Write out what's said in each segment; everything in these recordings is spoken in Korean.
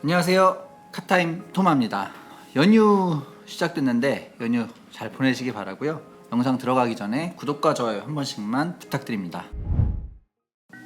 안녕하세요. 카타임 토마입니다. 연휴 시작됐는데 연휴 잘 보내시기 바라고요. 영상 들어가기 전에 구독과 좋아요 한 번씩만 부탁드립니다.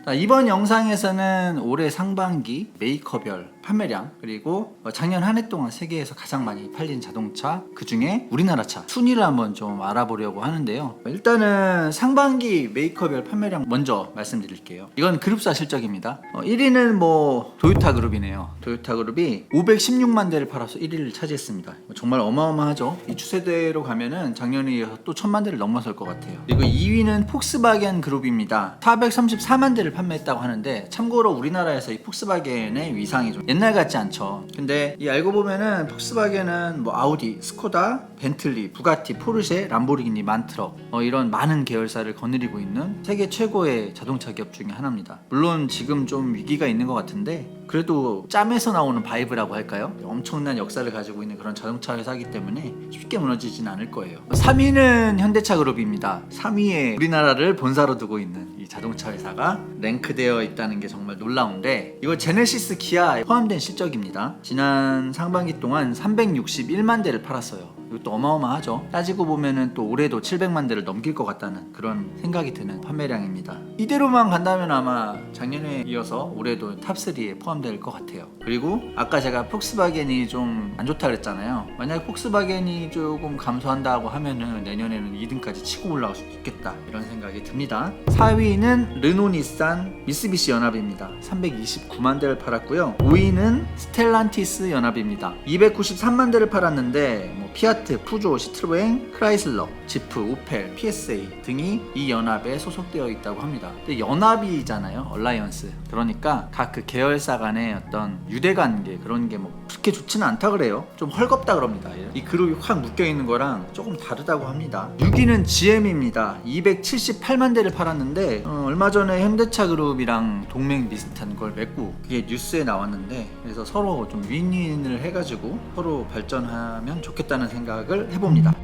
자, 이번 영상에서는 올해 상반기 메이커별 판매량 그리고 어, 작년 한 해 동안 세계에서 가장 많이 팔린 자동차 그 중에 우리나라 차 순위를 한번 좀 알아보려고 하는데요. 일단은 상반기 메이커별 판매량 먼저 말씀드릴게요. 이건 그룹사 실적입니다. 어, 1위는 뭐 도요타 그룹이네요. 도요타 그룹이 516만 대를 팔아서 1위를 차지했습니다. 정말 어마어마하죠. 이 추세대로 가면은 작년에 이어서 또 1000만 대를 넘어설 것 같아요. 그리고 2위는 폭스바겐 그룹입니다. 434만 대를 판매했다고 하는데 참고로 우리나라에서 이 폭스바겐의 위상이 좀 옛날 같지 않죠. 근데 이 알고 보면은 폭스바겐은 뭐 아우디, 스코다, 벤틀리, 부가티, 포르쉐, 람보르기니, 만트럭 어, 이런 많은 계열사를 거느리고 있는 세계 최고의 자동차 기업 중에 하나입니다. 물론 지금 좀 위기가 있는 것 같은데 그래도 짬에서 나오는 바이브라고 할까요? 엄청난 역사를 가지고 있는 그런 자동차 회사이기 때문에 쉽게 무너지진 않을 거예요. 3위는 현대차 그룹입니다. 3위에 우리나라를 본사로 두고 있는 이 자동차 회사가 랭크되어 있다는 게 정말 놀라운데 이거 제네시스 기아에 포함된 실적입니다. 지난 상반기 동안 361만 대를 팔았어요. 이것도 어마어마하죠. 따지고 보면은 또 올해도 700만 대를 넘길 것 같다는 그런 생각이 드는 판매량입니다. 이대로만 간다면 아마 작년에 이어서 올해도 탑3에 포함될 것 같아요. 그리고 아까 제가 폭스바겐이 좀 안 좋다 그랬잖아요. 만약에 폭스바겐이 조금 감소한다고 하면은 내년에는 2등까지 치고 올라갈 수 있겠다 이런 생각이 듭니다. 4위는 르노 니산 미쓰비시 연합입니다. 329만 대를 팔았고요. 5위는 스텔란티스 연합입니다. 293만 대를 팔았는데 뭐 피아트, 푸조, 시트로엥, 크라이슬러, 지프, 오펠, PSA 등이 이 연합에 소속되어 있다고 합니다. 근데 연합이잖아요. 얼라이언스. 그러니까 각 그 계열사 간의 어떤 유대 관계 그런 게 뭐 그렇게 좋지는 않다 그래요. 좀 헐겁다 그럽니다. 이 그룹이 확 묶여 있는 거랑 조금 다르다고 합니다. 6위는 GM입니다. 278만 대를 팔았는데 어, 얼마 전에 현대차 그룹이랑 동맹 비슷한 걸 맺고 그게 뉴스에 나왔는데 그래서 서로 좀 윈윈을 해가지고 서로 발전하면 좋겠다는 생각을 해봅니다.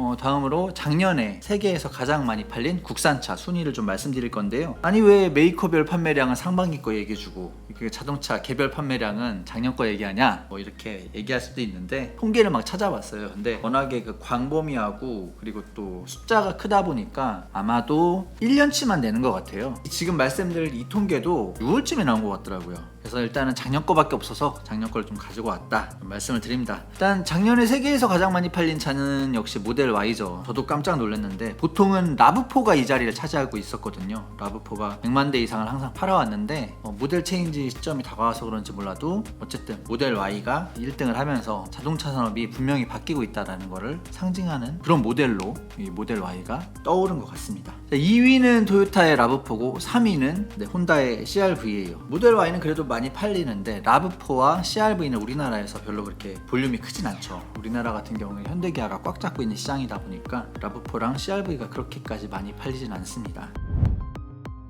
어, 다음으로 작년에 세계에서 가장 많이 팔린 국산차 순위를 좀 말씀드릴 건데요. 아니 왜 메이커별 판매량은 상반기 거 얘기해주고 그 자동차 개별 판매량은 작년 거 얘기하냐? 뭐 이렇게 얘기할 수도 있는데 통계를 막 찾아봤어요. 근데 워낙에 그 광범위하고 그리고 또 숫자가 크다 보니까 아마도 1년치만 되는 것 같아요. 지금 말씀드릴 이 통계도 6월쯤에 나온 것 같더라고요. 그래서 일단은 작년 거밖에 없어서 작년 걸좀 가지고 왔다 말씀을 드립니다. 일단 작년에 세계에서 가장 많이 팔린 차는 역시 모델 Y죠. 저도 깜짝 놀랐는데 보통은 라브포가 이 자리를 차지하고 있었거든요. 라브포가 100만 대 이상을 항상 팔아왔는데 어, 모델 체인지 시점이 다가와서 그런지 몰라도 어쨌든 모델 Y가 1등을 하면서 자동차 산업이 분명히 바뀌고 있다는 것을 상징하는 그런 모델로 이 모델 Y가 떠오른 것 같습니다. 자, 2위는 토요타의 라브포고 3위는 네, 혼다의 CRV예요. 모델 Y는 그래도 팔리는데 라브4와 CRV는 우리나라에서 별로 그렇게 볼륨이 크진 않죠. 우리나라 같은 경우에 현대기아가 꽉 잡고 있는 시장이다 보니까 라브4랑 CRV가 그렇게까지 많이 팔리진 않습니다.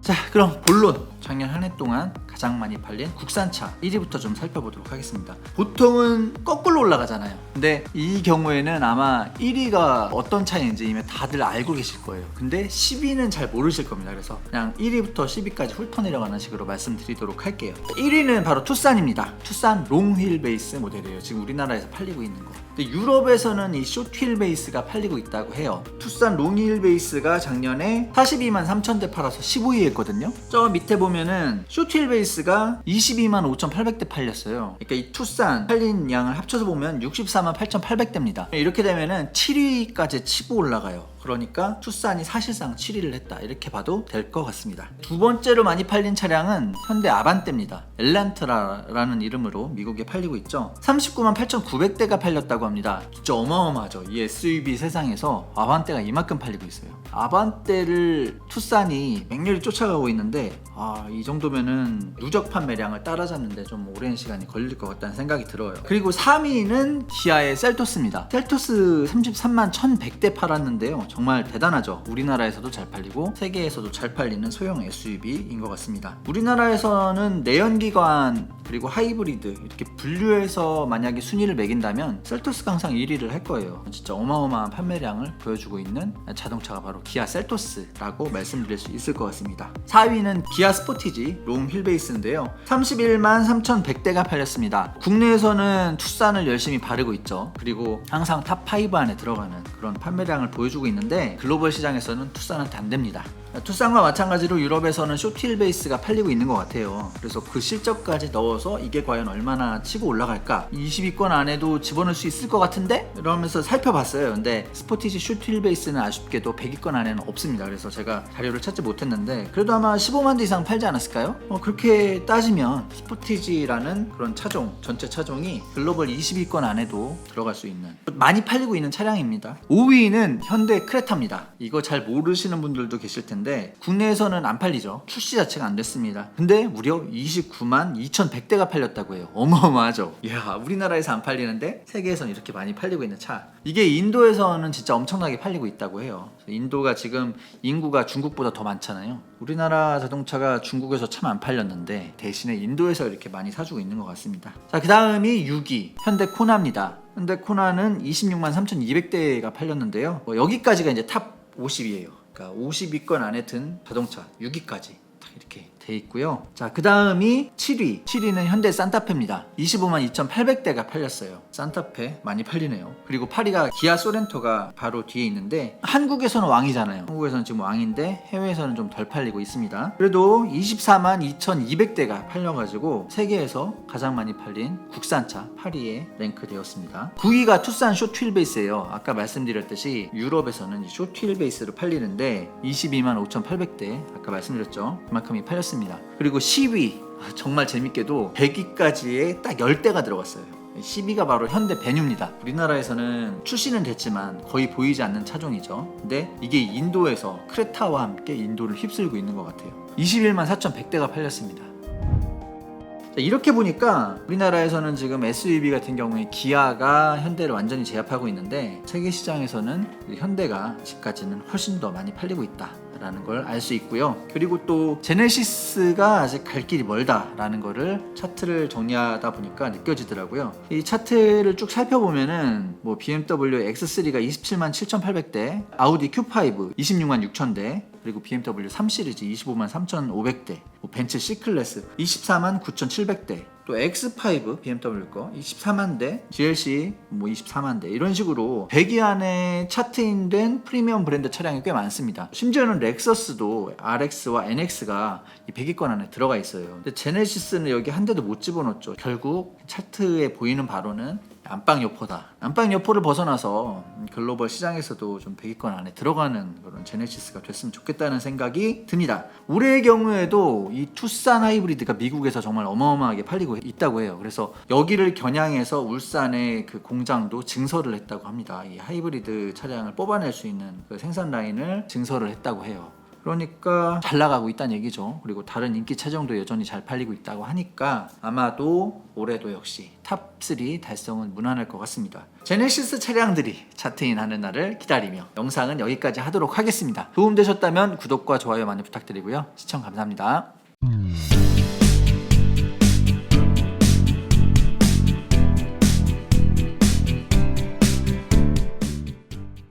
자 그럼 본론 작년 한 해 동안 가장 많이 팔린 국산차 1위부터 좀 살펴보도록 하겠습니다. 보통은 거꾸로 올라가잖아요. 근데 이 경우에는 아마 1위가 어떤 차인지 이미 다들 알고 계실 거예요. 근데 10위는 잘 모르실 겁니다. 그래서 그냥 1위부터 10위까지 훑어 내려가는 식으로 말씀드리도록 할게요. 1위는 바로 투싼입니다. 투싼 롱휠 베이스 모델이에요. 지금 우리나라에서 팔리고 있는 거. 유럽에서는 이 숏휠 베이스가 팔리고 있다고 해요. 투싼 롱휠 베이스가 작년에 42만 3천 대 팔아서 15위에 했거든요. 저 밑에 보면은 쇼트힐 베이스가 22만 5,800대 팔렸어요. 그러니까 이 투싼 팔린 양을 합쳐서 보면 64만 8,800대입니다. 이렇게 되면은 7위까지 치고 올라가요. 그러니까 투싼이 사실상 7위를 했다 이렇게 봐도 될 것 같습니다. 두 번째로 많이 팔린 차량은 현대 아반떼입니다. 엘란트라라는 이름으로 미국에 팔리고 있죠. 39만 8,900대가 팔렸다고 합니다. 진짜 어마어마하죠. 이 SUV 세상에서 아반떼가 이만큼 팔리고 있어요. 아반떼를 투싼이 맹렬히 쫓아가고 있는데 아, 이 정도면은 누적 판매량을 따라잡는데 좀 오랜 시간이 걸릴 것 같다는 생각이 들어요. 그리고 3위는 기아의 셀토스입니다. 셀토스 33만 1,100대 팔았는데요. 정말 대단하죠. 우리나라에서도 잘 팔리고 세계에서도 잘 팔리는 소형 SUV인 것 같습니다. 우리나라에서는 내연기관 그리고 하이브리드 이렇게 분류해서 만약에 순위를 매긴다면 셀토스가 항상 1위를 할 거예요. 진짜 어마어마한 판매량을 보여주고 있는 자동차가 바로 기아 셀토스라고 말씀드릴 수 있을 것 같습니다. 4위는 기아 스포티지 롬 휠베이스인데요. 31만 3,100대가 팔렸습니다. 국내에서는 투싼을 열심히 바르고 있죠. 그리고 항상 탑5 안에 들어가는 그런 판매량을 보여주고 있는 데 글로벌 시장에서는 투싼한테 안 됩니다. 투싼과 마찬가지로 유럽에서는 쇼틸 베이스가 팔리고 있는 것 같아요. 그래서 그 실적까지 넣어서 이게 과연 얼마나 치고 올라갈까? 20위권 안에도 집어넣을 수 있을 것 같은데? 이러면서 살펴봤어요. 근데 스포티지 쇼틸 베이스는 아쉽게도 100위권 안에는 없습니다. 그래서 제가 자료를 찾지 못했는데 그래도 아마 15만 대 이상 팔지 않았을까요? 어, 그렇게 따지면 스포티지라는 그런 차종, 전체 차종이 글로벌 20위권 안에도 들어갈 수 있는 많이 팔리고 있는 차량입니다. 5위는 현대 크레타입니다. 이거 잘 모르시는 분들도 계실 텐데 국내에서는 안 팔리죠. 출시 자체가 안 됐습니다. 근데 무려 29만 2,100대가 팔렸다고 해요. 어마어마하죠. 이야, 우리나라에서 안 팔리는데 세계에서는 이렇게 많이 팔리고 있는 차. 이게 인도에서는 진짜 엄청나게 팔리고 있다고 해요. 인도가 지금 인구가 중국보다 더 많잖아요. 우리나라 자동차가 중국에서 참 안 팔렸는데 대신에 인도에서 이렇게 많이 사주고 있는 것 같습니다. 자, 그 다음이 6위 현대 코나입니다. 현대 코나는 26만 3,200대가 팔렸는데요. 뭐 여기까지가 이제 탑 50이에요. 그러니까 50위권 안에 든 자동차 6위까지 딱 이렇게 돼 있고요. 자, 그 다음이 7위. 7위는 현대 산타페입니다. 25만 2,800대가 팔렸어요. 산타페 많이 팔리네요. 그리고 8위가 기아 소렌토가 바로 뒤에 있는데 한국에서는 왕이잖아요. 한국에서는 지금 왕인데 해외에서는 좀 덜 팔리고 있습니다. 그래도 24만 2,200대가 팔려가지고 세계에서 가장 많이 팔린 국산차 8위에 랭크되었습니다. 9위가 투싼 쇼트휠 베이스예요. 아까 말씀드렸듯이 유럽에서는 이 쇼트휠 베이스로 팔리는데 22만 5,800대 아까 말씀드렸죠. 그만큼이 팔렸습니다. 그리고 10위 아, 정말 재밌게도 100위까지의 딱 10대가 들어갔어요. 10위가 바로 현대 베뉴입니다. 우리나라에서는 출시는 됐지만 거의 보이지 않는 차종이죠. 근데 이게 인도에서 크레타와 함께 인도를 휩쓸고 있는 것 같아요. 21만 4,100대가 팔렸습니다. 자, 이렇게 보니까 우리나라에서는 지금 SUV 같은 경우에 기아가 현대를 완전히 제압하고 있는데 세계 시장에서는 현대가 아직까지는 훨씬 더 많이 팔리고 있다. 라는 걸 알 수 있고요. 그리고 또 제네시스가 아직 갈 길이 멀다라는 거를 차트를 정리하다 보니까 느껴지더라고요. 이 차트를 쭉 살펴보면은 뭐 BMW X3가 27만 7,800대, 아우디 Q5 26만 6,000대, 그리고 BMW 3 시리즈 25만 3,500대, 뭐 벤츠 C 클래스 24만 9,700대, 또 X5 BMW 거 24만 대, GLC 뭐 24만 대 이런 식으로 100위 안에 차트인된 프리미엄 브랜드 차량이 꽤 많습니다. 심지어는 렉서스도 RX와 NX가 이 100위권 안에 들어가 있어요. 근데 제네시스는 여기 한 대도 못 집어넣었죠. 결국 차트에 보이는 바로는 안방 여포다. 안방 여포를 벗어나서 글로벌 시장에서도 좀 100위권 안에 들어가는 그런 제네시스가 됐으면 좋겠다는 생각이 듭니다. 올해의 경우에도 이 투싼 하이브리드가 미국에서 정말 어마어마하게 팔리고 있다고 해요. 그래서 여기를 겨냥해서 울산의 그 공장도 증설을 했다고 합니다. 이 하이브리드 차량을 뽑아낼 수 있는 그 생산 라인을 증설을 했다고 해요. 그러니까 잘 나가고 있다는 얘기죠. 그리고 다른 인기 차종도 여전히 잘 팔리고 있다고 하니까 아마도 올해도 역시 탑3 달성은 무난할 것 같습니다. 제네시스 차량들이 차트인 하는 날을 기다리며 영상은 여기까지 하도록 하겠습니다. 도움되셨다면 구독과 좋아요 많이 부탁드리고요. 시청 감사합니다.